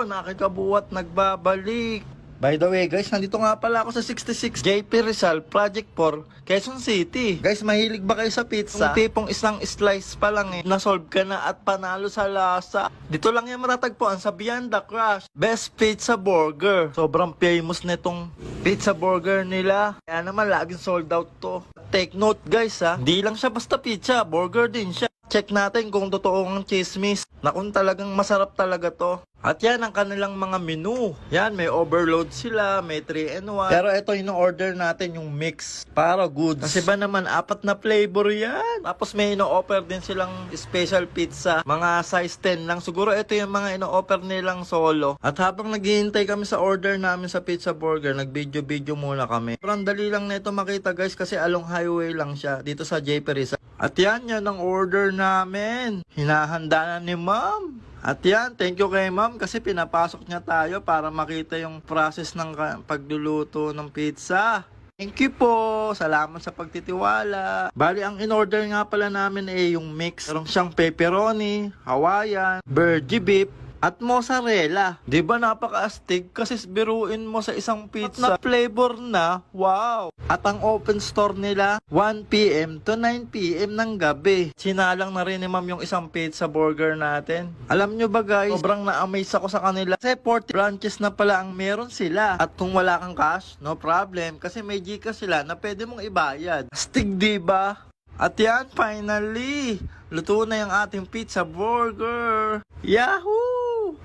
Yo, nakikabuhat nagbabalik. By the way guys, nandito nga pala ako sa 66 JP Rizal Project 4, Quezon City. Guys, mahilig ba kayo sa pizza? Yung tipong isang slice pa lang eh, nasolve ka na at panalo sa lasa. Dito lang yan matatagpuan sa Beyond the Crush. Best Pizza Burger. Sobrang famous nitong pizza burger nila. Kaya naman laging sold out to. Take note guys ha, hindi lang siya basta pizza, burger din siya. Check natin kung totoo ang chismis na kung talagang masarap talaga to. At yan ang kanilang mga menu. Yan, may overload sila, may 3 and 1. Pero ito yung order natin, yung mix para goods. Kasi ba naman, apat na flavor yan. Tapos may ino-offer din silang special pizza. Mga size 10 lang. Siguro ito yung mga ino-offer nilang solo. At habang naghihintay kami sa order namin sa pizza burger, nag-video-video muna kami. Parang dali lang na ito makita guys kasi along highway lang siya dito sa JP Rizal. At yan, yan ang order namin. Hinahanda na ni ma'am. At yan, thank you kay ma'am kasi pinapasok niya tayo para makita yung process ng pagluluto ng pizza. Thank you po. Salamat sa pagtitiwala. Bali, ang in-order nga pala namin ay yung mix. Meron siyang pepperoni, Hawaiian, birdie beef, at mozzarella. Di ba napaka-astig? Kasi biruin mo sa isang pizza. At na flavor na, wow! At ang open store nila, 1pm to 9pm ng gabi. Sinalang na rin ni ma'am yung isang pizza burger natin. Alam nyo ba guys, sobrang na-amaze ako sa kanila. Kasi 40 branches na pala ang meron sila. At kung wala kang cash, no problem. Kasi may Gcash sila na pwede mong ibayad. Astig di ba? At yan, finally! Luto na yung ating pizza burger! Yahoo!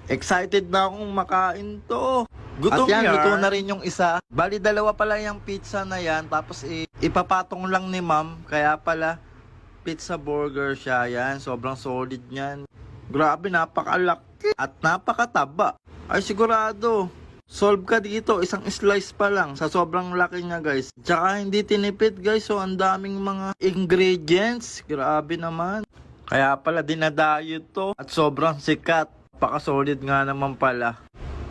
Excited na akong makain to. Gutom At yan, luto na rin yung isa. Bali, dalawa pala yung pizza na yan. Tapos i- ipapatong lang ni ma'am. Kaya pala, pizza burger siya yan. Sobrang solid niyan. Grabe, napakalaki. At napakataba. Ay, sigurado. Solve ka dito, isang slice pa lang sa sobrang laki niya guys. Tsaka hindi tinipid guys, so ang daming mga ingredients. Grabe naman. Kaya pala dinadayo to at sobrang sikat. Paka-solid nga naman pala.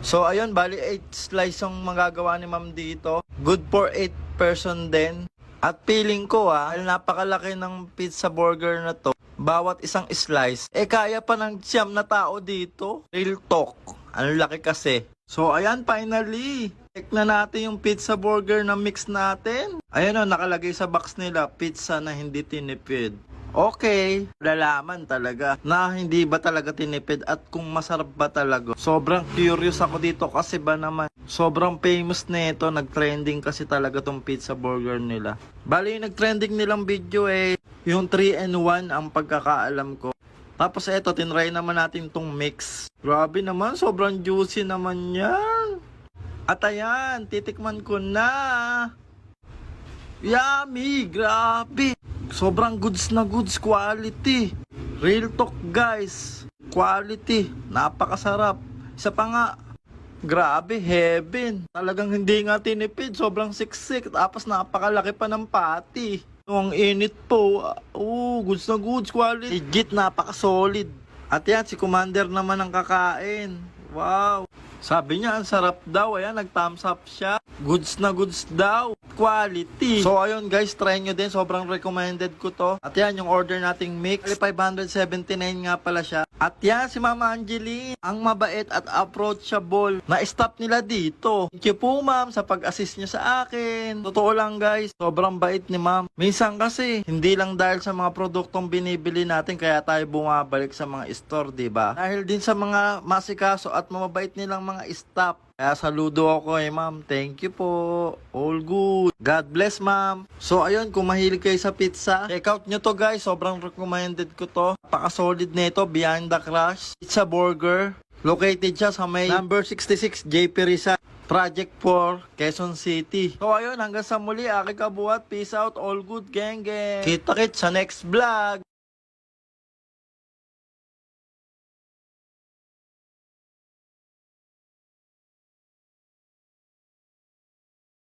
So ayun, bali 8 slice ang magagawa ni ma'am dito. Good for 8 person din. At feeling ko ah, napakalaki ng pizza burger na to, bawat isang slice, eh kaya pa ng siyam na tao dito. Real talk. Ang laki kasi. So ayan, finally. Check na natin yung pizza burger na mix natin. Ayan o, nakalagay sa box nila, pizza na hindi tinipid. Okay, lalaman talaga na hindi ba talaga tinipid at kung masarap ba talaga. Sobrang curious ako dito kasi ba naman sobrang famous nito, nag-trending kasi talaga tong pizza burger nila. Bali, yung nag-trending nilang video eh, yung 3 and 1 ang pagkakaalam ko. Tapos eto, tinry naman natin tong mix. Grabe naman, sobrang juicy naman yan. At ayan, titikman ko na. Yummy! Grabe! Sobrang goods na goods quality. Real talk guys. Quality. Napakasarap. Isa pa nga. Grabe, heaven. Talagang hindi nga tinipid. Sobrang siksik. Tapos napakalaki pa ng pati. Ang init po. Oo, goods na goods quality. Legit, napaka-solid. At yan, si Commander naman ang kakain. Wow. Sabi niya, ang sarap daw. Ayan, nag-thumbs up siya. Goods na goods daw. Quality. So, ayun guys, try nyo din. Sobrang recommended ko to. At yan, yung order nating mix. 579 nga pala siya. At yan, si Mama Angeline. Ang mabait at approachable. Na-stop nila dito. Thank you po, ma'am, sa pag-assist nyo sa akin. Totoo lang, guys. Sobrang bait ni ma'am. Minsan kasi, hindi lang dahil sa mga produktong binibili natin, kaya tayo bumabalik sa mga store, ba? Dahil din sa mga masikaso at mababait nilang mga staff. Kaya saludo ako eh, ma'am. Thank you po. All good. God bless, ma'am. So, ayun, kung mahilig kayo sa pizza, check out nyo to, guys. Sobrang recommended ko to. Napaka-solid nito. Behind the Crush. Pizza Burger. Located siya sa may number 66 JP Rizal. Project 4, Quezon City. So, ayun, hanggang sa muli. Aking kabuhat. Peace out. All good, gang, gang. Kita-kit sa next vlog.